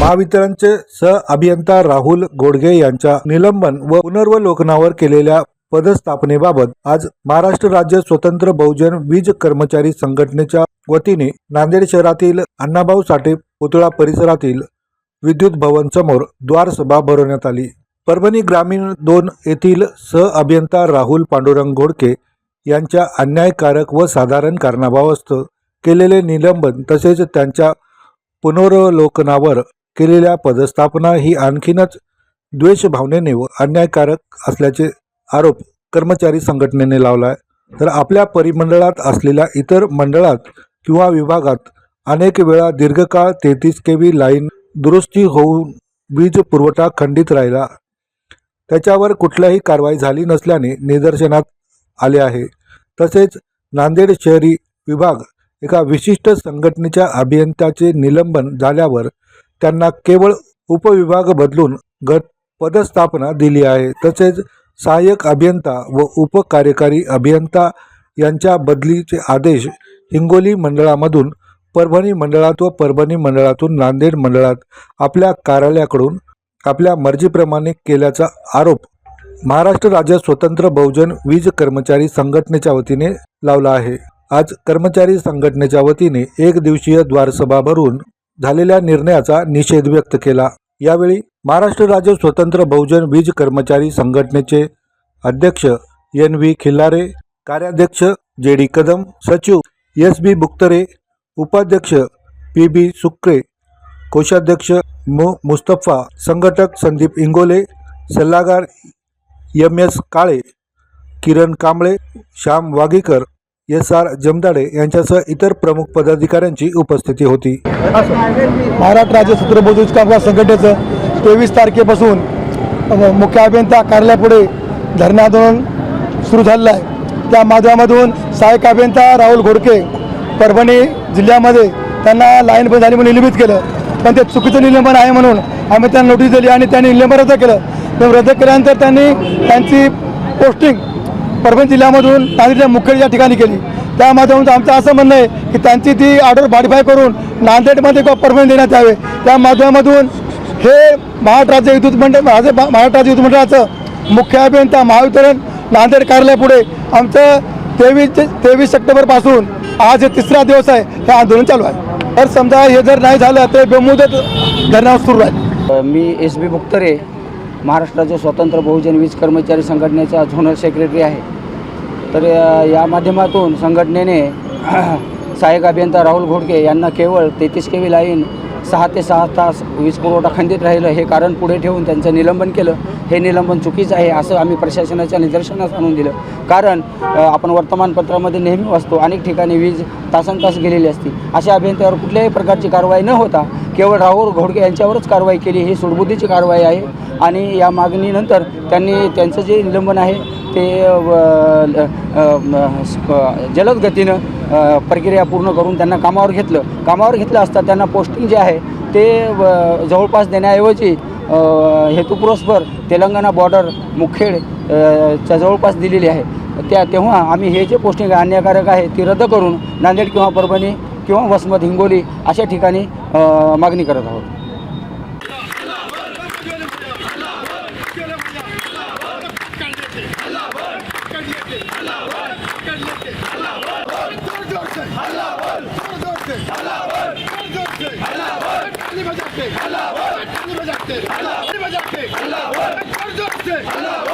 महावितरणचे सह अभियंता राहुल गोडगे यांच्या निलंबन व पुनर्वलोकनावर केलेल्या पदस्थापनेबाबत आज महाराष्ट्र राज्य स्वतंत्र बहुजन वीज कर्मचारी संघटनेच्या वतीने नांदेड शहरातील अण्णाभाऊ साठे पुतळा परिसरातील विद्युत भवन समोर द्वारसभा भरवण्यात आली. परभणी ग्रामीण दोन येथील सह अभियंता राहुल पांडुरंग घोडके यांच्या अन्यायकारक व साधारण कारणाभावास्त केलेले निलंबन तसेच त्यांच्या पुनर्वलोकनावर केलेल्या पदस्थापना ही आणखीनच द्वेषभावनेने व अन्यायकारक असल्याचे आरोप कर्मचारी संघटनेने लावला आहे तर आपल्या परिमंडळात असलेल्या इतर मंडळात किंवा विभागात अनेक वेळा दीर्घकाळ तेहतीस के व्ही लाईन दुरुस्ती होऊन वीज पुरवठा खंडित राहिला. त्याच्यावर कुठल्याही कारवाई झाली नसल्याने निदर्शनात आले आहे. तसेच नांदेड शहरी विभाग एका विशिष्ट संघटनेच्या अभियंत्याचे निलंबन झाल्यावर त्यांना केवळ उपविभाग बदलून गट पदस्थापना दिली आहे. तसेच सहाय्यक अभियंता व उपकार्यकारी अभियंता यांच्या बदलीचे आदेश हिंगोली मंडळामधून परभणी मंडळात व परभणी मंडळातून नांदेड मंडळात आपल्या कार्यालयाकडून आपल्या मर्जीप्रमाणे केल्याचा आरोप महाराष्ट्र राज्य स्वतंत्र बहुजन वीज कर्मचारी संघटनेच्या वतीने लावला आहे. आज कर्मचारी संघटनेच्या वतीने एक दिवसीय द्वारसभा भरून झालेल्या निर्णयाचा निषेध व्यक्त केला. यावेळी महाराष्ट्र राज्य स्वतंत्र बहुजन वीज कर्मचारी संघटनेचे अध्यक्ष एन व्ही खिल्लारे कार्याध्यक्ष जे डी कदम सचिव एस बी बुक्तरे उपाध्यक्ष पी बी सुक्रे कोषाध्यक्ष मु. मुस्तफा संघटक संदीप इंगोले सल्लागार M S Kale Kiran Kamble Shyam Wagikar S R Jamdade यांच्यासह इतर प्रमुख पदाधिकाऱ्यांची उपस्थिती होती. महाराष्ट्र राज्य सूत्र कामगार संघटनेचं तेवीस तारखेपासून मुख्य अभियंता कार्यालयापुढे धरणे आंदोलन सुरू झालेलं आहे. त्या माध्यमातून सहाय्यक अभियंता राहुल घोडके परभणी जिल्ह्यामध्ये त्यांना लाईन बंद झाली म्हणून निलंबित केलं. पण ते चुकीचं निलंबन आहे म्हणून आम्ही त्यांना नोटीस दिली आणि त्यांनी निलंबन रद्द केलं. रद्द केल्यानंतर त्यांनी त्यांची पोस्टिंग परभणी जिल्ह्यामधून नांदेडच्या मुखेड या ठिकाणी केली त्या माध्यमातून आमचं असं म्हणणं आहे की त्यांची ती ऑर्डर मॉडिफाय करून नांदेडमध्ये किंवा परभणी देण्यात यावे. त्या माध्यमातून हे महाराष्ट्र राज्य विद्युत मंडळ माझे महाराष्ट्र राज्य विद्युत मंडळाचं मुख्य अभियंता महावितरण नांदेड कार्यालयापुढे आमचं तेवीस तेवीस सप्टेंबरपासून आज हे तिसरा दिवस आहे. हे आंदोलन चालू आहे. तर समजा हे जर नाही झालं तर बेमुदत धरणावर सुरू आहे मी एस बी मुक्तरे महाराष्ट्राचे स्वतंत्र बहुजन वीज कर्मचारी संघटनेचा झोनल सेक्रेटरी आहे. तर या माध्यमातून संघटनेने सहाय्यक अभियंता राहुल घोडके यांना केवळ तेहतीस के व्ही लाईन सहा ते सहा तास वीज पुरवठा खंडित राहिलं हे कारण पुढे ठेवून त्यांचं निलंबन केलं. हे निलंबन चुकीचं आहे असं आम्ही प्रशासनाच्या निदर्शनास आणून दिलं. कारण आपण वर्तमानपत्रामध्ये नेहमी वाचतो अनेक ठिकाणी वीज तासन तास गेलेली असते. अशा अभियंत्यावर कुठल्याही प्रकारची कारवाई न होता केवळ राहुल घोडके यांच्यावरच कारवाई केली ही सुडबुद्धीची कारवाई आहे. आणि या मागणीनंतर त्यांनी त्यांचं जे निलंबन आहे ते व, जलद गतीनं प्रक्रिया पूर्ण करून त्यांना कामावर घेतलं. कामावर घेतलं असता त्यांना पोस्टिंग जे आहे ते व, जवळपास देण्याऐवजी हेतुपुरस्पर तेलंगणा बॉर्डर मुखेड च्या जवळपास दिलेली आहे. त्या तेव्हा आम्ही हे जे पोस्टिंग अन्यायकारक आहे ती रद्द करून नांदेड किंवा परभणी किंवा वसमत हिंगोली अशा ठिकाणी अ, मागणी करत आहोत. Allah